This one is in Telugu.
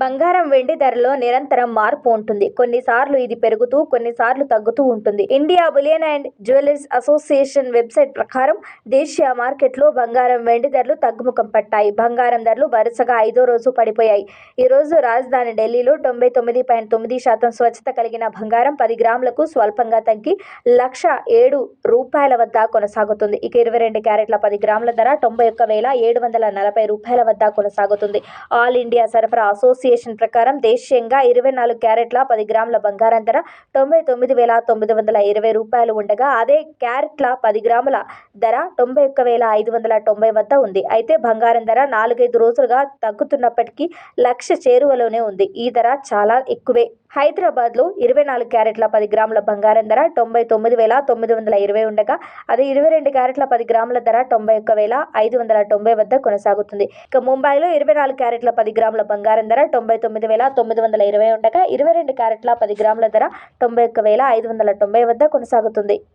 బంగారం వెండి ధరలో నిరంతరం మార్పు ఉంటుంది. కొన్నిసార్లు ఇది పెరుగుతూ కొన్నిసార్లు తగ్గుతూ ఉంటుంది. India bullion and jewellers association website ప్రకారం దేశీయ మార్కెట్లో బంగారం వెండి ధరలు తగ్గుముఖం పట్టాయి. బంగారం ధరలు వరుసగా ఐదో రోజు పడిపోయాయి. ఈ రోజు రాజధాని ఢిల్లీలో తొంభై తొమ్మిది పాయింట్ తొమ్మిది శాతం స్వచ్ఛత కలిగిన బంగారం పది గ్రాములకు స్వల్పంగా తగ్గి లక్ష ఏడు రూపాయల వద్ద కొనసాగుతుంది. ఇక ఇరవై రెండు క్యారెట్ల పది గ్రాముల ధర తొంభై ఒక్క వేల ఏడు వందల నలభై రూపాయల వద్ద కొనసాగుతుంది. ఆల్ ఇండియా సరఫరా అసోసియేషన్ ప్రకారం దేశీయంగా ఇరవై నాలుగు క్యారెట్ల పది గ్రాముల బంగారం ధర తొంభై తొమ్మిది వేల తొమ్మిది వందల ఇరవై రూపాయలు ఉండగా అదే క్యారెట్ల పది గ్రాముల ధర తొంభై ఒక్క వేల ఐదు వందల తొంభై వద్ద ఉంది. అయితే బంగారం ధర నాలుగైదు రోజులుగా తగ్గుతున్నప్పటికీ లక్ష చేరువలోనే ఉంది. ఈ ధర చాలా ఎక్కువే. హైదరాబాద్లో ఇరవై నాలుగు క్యారెట్ల పది గ్రాముల బంగారం ధర తొంభై తొమ్మిది వేల తొమ్మిది వందల ఇరవై ఉండగా అదే ఇరవై రెండు క్యారెట్ల పది గ్రాముల ధర తొంభై ఒక్క వేల ఐదు వందల తొంభై వద్ద కొనసాగుతుంది. ఇక ముంబైలో ఇరవై నాలుగు క్యారెట్ల పది గ్రాముల బంగారం ధర తొంభై తొమ్మిది వేల తొమ్మిది వందల ఇరవై ఉండగా ఇరవై రెండు క్యారెట్ల పది గ్రాముల ధర తొంభై ఒక్క వేల ఐదు వందల తొంభై వద్ద కొనసాగుతుంది.